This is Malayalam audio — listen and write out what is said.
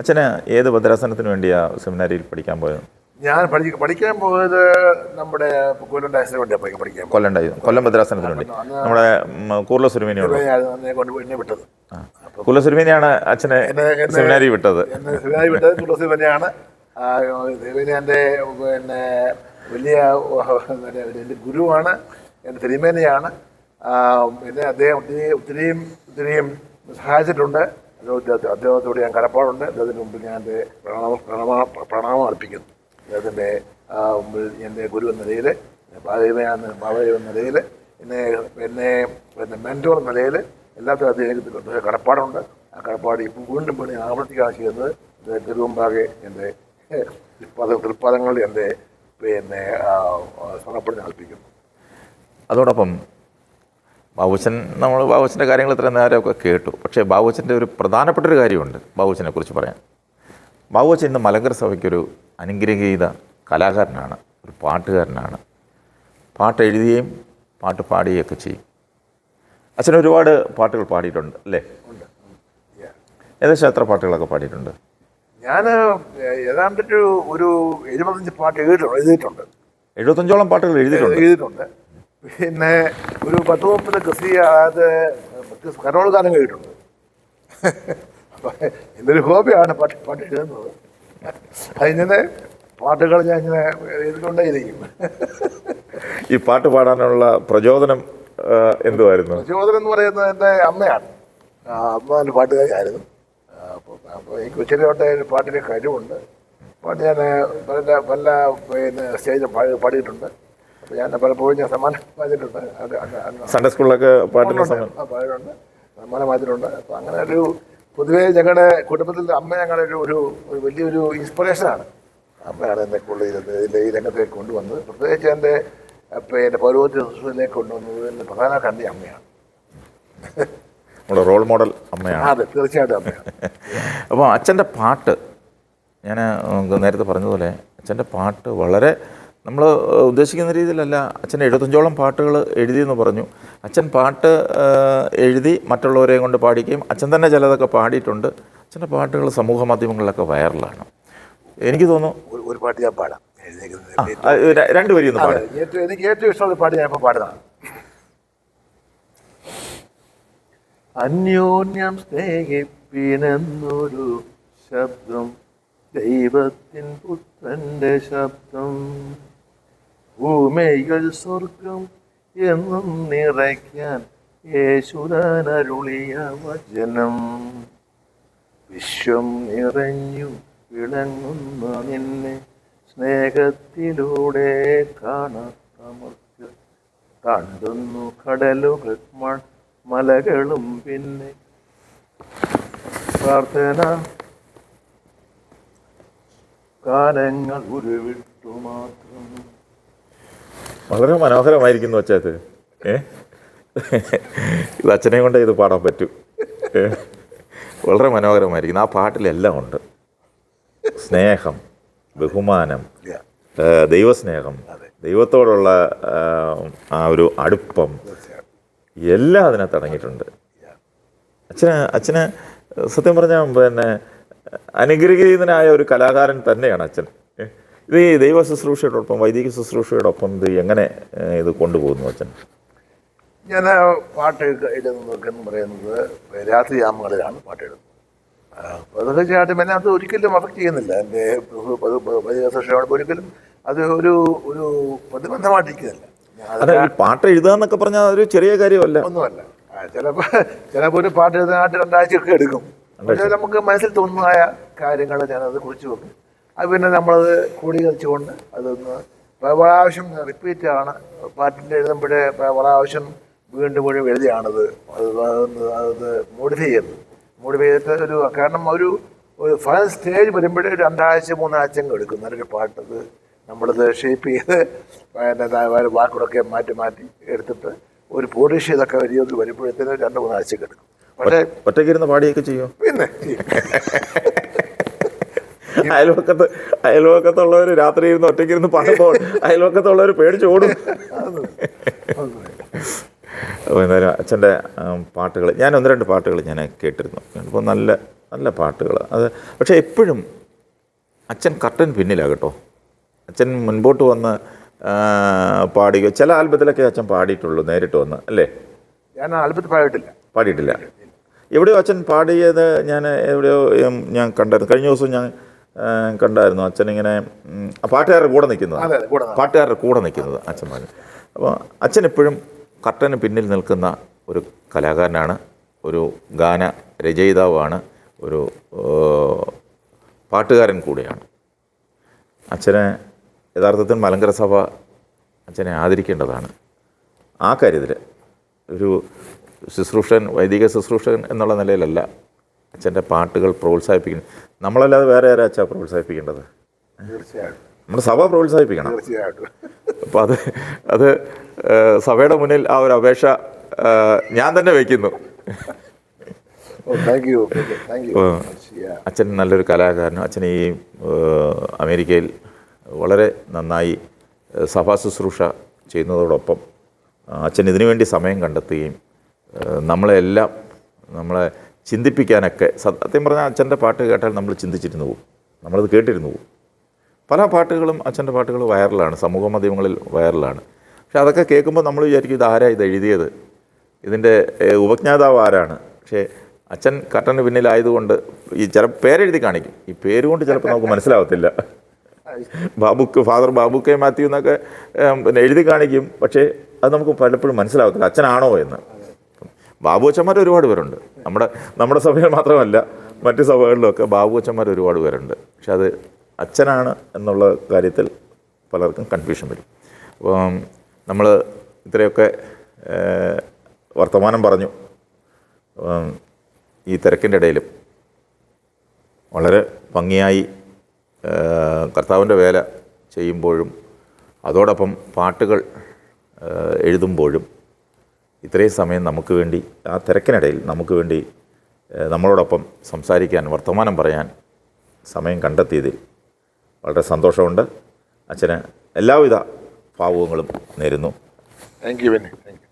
അച്ഛന് ഏത് ഭദ്രാസനത്തിന് വേണ്ടിയാ സെമിനാരിയിൽ പഠിക്കാൻ പോയത്? ഞാൻ പഠി പഠിക്കാൻ പോയത് നമ്മുടെ കൊല്ലം ഡാൻസിന് വേണ്ടിയാണ് പഠിക്കാൻ പോയത്. കൊല്ലം ഭദ്രാസനത്തിന് വേണ്ടി. നമ്മുടെ കൂർല സുരുമേനിയോട് എന്നെ വിട്ടത്. കൂർല സുരുമേനിയാണ് അച്ഛനെ സെമിനാരി വിട്ടത്. സെമിനാരി വിട്ടത് തുളസി തന്നെയാണ് ഇവന് പിന്നെ വലിയ എന്റെ ഗുരുവാണ്. എന്റെ തിരുമേനയാണ്. പിന്നെ അദ്ദേഹം ഒത്തിരി ഒത്തിരിയും ഒത്തിരിയും സഹായിച്ചിട്ടുണ്ട്. അദ്ദേഹത്തെ അദ്ദേഹത്തോട് ഞാൻ കടപ്പാടുണ്ട്. അദ്ദേഹത്തിന് മുമ്പിൽ ഞാൻ എന്റെ പ്രണാമ പ്രണാമ പ്രണാമം അർപ്പിക്കുന്നു. അദ്ദേഹത്തിന്റെ മുമ്പിൽ എന്റെ ഗുരു എന്ന നിലയിൽ പാതയുമെന്ന പാതയ എന്ന നിലയിൽ എന്നെ എന്നെ എന്റെ മെന്റോർ എന്ന നിലയിൽ എല്ലാത്തിനും അദ്ദേഹത്തിന് കടപ്പാടുണ്ട്. ആ കടപ്പാട് ഇപ്പോൾ വീണ്ടും വീണ്ടും ആവർത്തിക്കാൻ ചെയ്യുന്നത്. ഇത് തിരുവമ്പാകെ എന്റെ തൃപ്പാദ തൃപ്പാദങ്ങളിൽ എന്റെ പിന്നെ ആ, അർപ്പിക്കുന്നു. അതോടൊപ്പം ബാബുച്ചൻ നമ്മൾ ബാബുച്ചന്റെ കാര്യങ്ങൾ ഇത്ര നേരമൊക്കെ കേട്ടു. പക്ഷേ ബാബുച്ചന്റെ ഒരു പ്രധാനപ്പെട്ട ഒരു കാര്യമുണ്ട് ബാബുച്ചനെ കുറിച്ച് പറയാൻ. ബാബുച്ചൻ ഇന്ന് മലങ്കര സഭയ്ക്കൊരു അനുഗ്രഹീത കലാകാരനാണ് ഒരു പാട്ടുകാരനാണ്. പാട്ട് എഴുതുകയും പാട്ട് പാടുകയൊക്കെ ചെയ്യും. അച്ഛൻ ഒരുപാട് പാട്ടുകൾ പാടിയിട്ടുണ്ട് അല്ലേ. ഏകദേശം എത്ര പാട്ടുകളൊക്കെ പാടിയിട്ടുണ്ട്? ഞാൻ ഏതാണ്ടൊരു ഒരു എഴുപത്തഞ്ച് പാട്ട് എഴുതിയിട്ടുണ്ട്. എഴുപത്തഞ്ചോളം പാട്ടുകൾ എഴുതിയിട്ടുണ്ട്. എഴുതിയിട്ടുണ്ട്. പിന്നെ ഒരു പത്ത് മുപ്പത് ക്രിസ്തീയ അതായത് കരോൾ ഗാനം കേട്ടിട്ടുണ്ട് അപ്പം എന്റെ ഹോബിയാണ് പാട്ട് പാട്ട് എഴുതുന്നത് അതിങ്ങനെ പാട്ടുകൾ ഞാൻ ഇങ്ങനെ എഴുതിക്കൊണ്ടേയിരിക്കും. ഈ പാട്ട് പാടാനുള്ള പ്രചോദനം എന്തുമായിരുന്നു പ്രചോദനം എന്ന് പറയുന്നത് എന്റെ അമ്മയാണ്. അമ്മ എന്റെ പാട്ടുകാരിയായിരുന്നു. അപ്പോൾ അപ്പോൾ എനിക്ക് ഉച്ചരി പാട്ടിന്റെ കഴിവുണ്ട്. പാട്ട് ഞാൻ പല പല പിന്നെ സ്റ്റേജിൽ പാടി പാടിയിട്ടുണ്ട്. ഞാൻ പലപ്പോഴും ഞാൻ സമ്മാനം വായിച്ചിട്ടുണ്ട്. അത് സൺഡേ സ്കൂളിലൊക്കെ പാട്ടിന് പാടിയിട്ടുണ്ട് സമ്മാനം. വായിച്ചിട്ടുണ്ട്. അപ്പോൾ അങ്ങനെ ഒരു പൊതുവേ ഞങ്ങളുടെ കുടുംബത്തിൽ അമ്മ ഞങ്ങളുടെ ഒരു ഒരു വലിയൊരു ഇൻസ്പിറേഷനാണ് അമ്മയാണ് എന്നെ കൂടുതൽ ഇതിൽ ഈ രംഗത്തേക്ക് കൊണ്ടുവന്നത്. പ്രത്യേകിച്ച് എന്റെ പിന്നെ പൗരോഹിത്യ ശുശ്രൂഷയിലേക്ക് കൊണ്ടുവന്നത് എന്റെ പ്രധാന കണ്ടി അമ്മയാണ്. നമ്മുടെ റോൾ മോഡൽ അമ്മയാണ്. അതെ തീർച്ചയായിട്ടും അമ്മയാണ്. അപ്പോൾ അച്ഛന്റെ പാട്ട് ഞാൻ നേരത്തെ പറഞ്ഞതുപോലെ അച്ഛന്റെ പാട്ട് വളരെ നമ്മൾ ഉദ്ദേശിക്കുന്ന രീതിയിലല്ല. അച്ഛൻ എഴുപത്തഞ്ചോളം പാട്ടുകൾ എഴുതിയെന്ന് പറഞ്ഞു. അച്ഛൻ പാട്ട് എഴുതി മറ്റുള്ളവരെയും കൊണ്ട് പാടിക്കുകയും അച്ഛൻ തന്നെ ചിലതൊക്കെ പാടിയിട്ടുണ്ട്. അച്ഛന്റെ പാട്ടുകൾ സമൂഹ മാധ്യമങ്ങളിലൊക്കെ വൈറലാണ്. എനിക്ക് തോന്നുന്നു ഒരു- പാട്ട് ഞാൻ പാടാം. എഴുതിയേക്കുന്നത് ആ, ആ, രണ്ട് വരി ഒന്ന് പാടാം. എനിക്ക് ഏറ്റവും ഇഷ്ടമുള്ള പാട്ട് ഞാൻ ഇപ്പോൾ പാടുന്നതാണ്. അന്യോന്യം സ്നേഹിപ്പിനെന്നൊരു ശബ്ദം ദൈവത്തിൻ പുത്രന്റെ ശബ്ദം. ഭൂമികൾ സ്വർഗം എന്നും നിറയ്ക്കാൻ യേശുദാനരുളിയ വചനം. വിശ്വം നിറഞ്ഞു വിളങ്ങുന്ന നിന്നെ സ്നേഹത്തിലൂടെ കാണത്തമർക്ക് താണ്ടുന്നു കടലുകൾ മലകളും പിന്നെ പ്രാർത്ഥന. കാലങ്ങൾ ഉരുവിട്ടു മാത്രം വളരെ മനോഹരമായിരിക്കുന്നു അച്ഛത് ഏ? ഇത് അച്ഛനെ കൊണ്ട് ഇത് പാടാൻ പറ്റൂ? വളരെ മനോഹരമായിരിക്കുന്നു. ആ പാട്ടിലെല്ലാം ഉണ്ട്. സ്നേഹം ബഹുമാനം ദൈവസ്നേഹം ദൈവത്തോടുള്ള ആ, ഒരു അടുപ്പം. എല്ലാം അതിനകത്ത് അടങ്ങിയിട്ടുണ്ട്. അച്ഛന് അച്ഛന് സത്യം പറഞ്ഞാൽ പിന്നെ അനുഗ്രഹീതനായ ഒരു കലാകാരൻ തന്നെയാണ് അച്ഛൻ? ഇത് ഈ ദൈവ ശുശ്രൂഷയോടൊപ്പം വൈദിക ശുശ്രൂഷയോടൊപ്പം ഇത് എങ്ങനെ ഇത് കൊണ്ടുപോകുന്നു അച്ഛൻ? ഞാൻ പാട്ട് എഴുതുന്നതൊക്കെ എന്ന് പറയുന്നത് രാത്രിയാമങ്ങളിലാണ് പാട്ട് എഴുതുന്നത് തീർച്ചയായിട്ടും അതൊക്കെ ചേട്ടൻ എന്നെ അത് ഒരിക്കലും അഫക്റ്റ് ചെയ്യുന്നില്ല. എന്റെ വൈദിക ശുശ്രൂഷയോട് ഒരിക്കലും അത് ഒരു ഒരു പ്രതിബന്ധമായിട്ടിരിക്കുന്നില്ല. അതെ പാട്ട് എഴുതുക എന്നൊക്കെ പറഞ്ഞാൽ അതൊരു ചെറിയ കാര്യമല്ല. ഒന്നുമല്ല. ചിലപ്പോൾ ചിലപ്പോൾ ഒരു പാട്ട് എഴുതാനായിട്ട് രണ്ടാഴ്ചയൊക്കെ എടുക്കും. പക്ഷേ നമുക്ക് മനസ്സിൽ തോന്നുന്നതായ കാര്യങ്ങൾ ഞാനത് കുറിച്ച് വെക്കും. അത് പിന്നെ നമ്മളത് ക്രോഡീകരിച്ചുകൊണ്ട് അതൊന്ന് പ്രാവശ്യം റിപ്പീറ്റ് ആണ് പാട്ടിൽ എഴുതുമ്പോഴേ പ്രവളാവശ്യം പ്രാവശ്യം വീണ്ടും വീണ്ടും എഴുതിയാണത്. അത് അതൊന്ന് അത് മോഡിഫൈ ചെയ്യുന്നത് മോഡിഫൈ ചെയ്തിട്ട് ഒരു കാരണം ഒരു ഒരു ഫൈനൽ സ്റ്റേജ് വരുമ്പോഴേ രണ്ടാഴ്ച മൂന്നാഴ്ച എടുക്കും. നല്ലൊരു പാട്ടത് നമ്മളത് ഷേപ്പ് ചെയ്ത് ദാ വാക്കുകളൊക്കെ മാറ്റി മാറ്റി എടുത്തിട്ട് ഒരു പോളിഷ് ചെയ്തൊക്കെ വലിയത് വരുമ്പോഴത്തേനും രണ്ട് മൂന്നാഴ്ച എടുക്കും. പക്ഷേ ഒറ്റയ്ക്കിരുന്ന് പാടിയൊക്കെ ചെയ്യും? പിന്നെ അയൽവക്കത്ത് അയൽവക്കത്തുള്ളവർ രാത്രി ഇരുന്ന് ഒറ്റയ്ക്ക് ഇരുന്ന് പാടുമ്പോൾ അയൽവക്കത്തുള്ളവർ പേടിച്ച് ഓടും. അപ്പോൾ എന്തായാലും അച്ഛന്റെ പാട്ടുകൾ ഞാൻ ഒന്ന് രണ്ട് പാട്ടുകൾ ഞാൻ കേട്ടിരുന്നു. അപ്പോൾ നല്ല നല്ല പാട്ടുകൾ അത് പക്ഷേ എപ്പോഴും അച്ഛൻ കർട്ടൻ പിന്നിലാണ് കേട്ടോ. അച്ഛൻ മുൻപോട്ട് വന്ന് പാടുക പാടുകയോ ചില ആൽബത്തിലൊക്കെ അച്ഛൻ പാടിയിട്ടുള്ളൂ നേരിട്ട് വന്ന് അല്ലേ? ഞാൻ ആൽബത്തിൽ പാടിയിട്ടില്ല. പാടിയിട്ടില്ല. എവിടെയോ അച്ഛൻ പാടിയത് ഞാൻ എവിടെയോ ഞാൻ കണ്ടായിരുന്നു. കഴിഞ്ഞ ദിവസം ഞാൻ കണ്ടായിരുന്നു അച്ഛൻ ഇങ്ങനെ ഉം, പാട്ടുകാരുടെ കൂടെ നിൽക്കുന്നത്. പാട്ടുകാരുടെ കൂടെ നിൽക്കുന്നത് അച്ഛൻ പറഞ്ഞു അപ്പോൾ അച്ഛൻ എപ്പോഴും കർട്ടന് പിന്നിൽ നിൽക്കുന്ന ഒരു കലാകാരനാണ് ഒരു ഗാന രചയിതാവാണ് ഒരു പാട്ടുകാരൻ കൂടെയാണ്. അച്ഛനെ യഥാർത്ഥത്തിൽ മലങ്കര സഭ അച്ഛനെ ആദരിക്കേണ്ടതാണ്. ആ കാര്യത്തിൽ ഒരു ശുശ്രൂഷൻ വൈദിക ശുശ്രൂഷൻ എന്നുള്ള നിലയിലല്ല അച്ഛന്റെ പാട്ടുകൾ പ്രോത്സാഹിപ്പിക്കുന്നത് നമ്മളല്ലാതെ വേറെ ആരാ അച്ഛാ പ്രോത്സാഹിപ്പിക്കേണ്ടത്? തീർച്ചയായിട്ടും. നമ്മുടെ സഭ പ്രോത്സാഹിപ്പിക്കണം. തീർച്ചയായിട്ടും. അപ്പോൾ അത് അത് സഭയുടെ മുന്നിൽ ആ ഒരു അപേക്ഷ ഞാൻ തന്നെ വയ്ക്കുന്നു. അച്ഛൻ നല്ലൊരു കലാകാരനും അച്ഛൻ ഈ അമേരിക്കയിൽ വളരെ നന്നായി സഭാ ശുശ്രൂഷ ചെയ്യുന്നതോടൊപ്പം അച്ഛൻ ഇതിനുവേണ്ടി സമയം കണ്ടെത്തുകയും നമ്മളെല്ലാം നമ്മളെ ചിന്തിപ്പിക്കാനൊക്കെ സത്യം പറഞ്ഞാൽ അച്ഛന്റെ പാട്ട് കേട്ടാൽ നമ്മൾ ചിന്തിച്ചിരുന്നു പോകും. നമ്മളത് കേട്ടിരുന്നു പോകും. പല പാട്ടുകളും അച്ഛന്റെ പാട്ടുകൾ വൈറലാണ് സമൂഹ മാധ്യമങ്ങളിൽ വൈറലാണ്. പക്ഷേ അതൊക്കെ കേൾക്കുമ്പോൾ നമ്മൾ വിചാരിക്കും ഇത് ആരാ ഇത് എഴുതിയത്? ഇതിന്റെ ഉപജ്ഞാതാവ് ആരാണ്? പക്ഷേ അച്ഛൻ കട്ടന് പിന്നിലായതുകൊണ്ട് ഈ ചില പേരെഴുതി കാണിക്കും. ഈ പേരുകൊണ്ട് ചിലപ്പോൾ നമുക്ക് മനസ്സിലാവത്തില്ല. ബാബുക്ക് ഫാദർ ബാബു കെ മാത്യു എന്നൊക്കെ പിന്നെ എഴുതി കാണിക്കും. പക്ഷേ അത് നമുക്ക് പലപ്പോഴും മനസ്സിലാവത്തില്ല. അച്ഛനാണോ എന്ന്. ബാബു ഒരുപാട് പേരുണ്ട്. നമ്മുടെ നമ്മുടെ സഭയിൽ മാത്രമല്ല മറ്റ് സഭകളിലൊക്കെ ബാബു ഒരുപാട് പേരുണ്ട്. പക്ഷെ അത് അച്ഛനാണ് എന്നുള്ള കാര്യത്തിൽ പലർക്കും കൺഫ്യൂഷൻ വരും. അപ്പം നമ്മൾ ഇത്രയൊക്കെ വർത്തമാനം പറഞ്ഞു. ഈ തിരക്കിന്റെ ഇടയിലും വളരെ ഭംഗിയായി കർത്താവിന്റെ വേല ചെയ്യുമ്പോഴും അതോടൊപ്പം പാട്ടുകൾ എഴുതുമ്പോഴും ഇത്രയും സമയം നമുക്ക് വേണ്ടി ആ തിരക്കിനിടയിൽ നമുക്ക് വേണ്ടി നമ്മളോടൊപ്പം സംസാരിക്കാൻ വർത്തമാനം പറയാൻ സമയം കണ്ടെത്തിയതിൽ വളരെ സന്തോഷമുണ്ട്. അച്ഛന് എല്ലാവിധ ഭാവുകങ്ങളും നേരുന്നു. Thank you thank you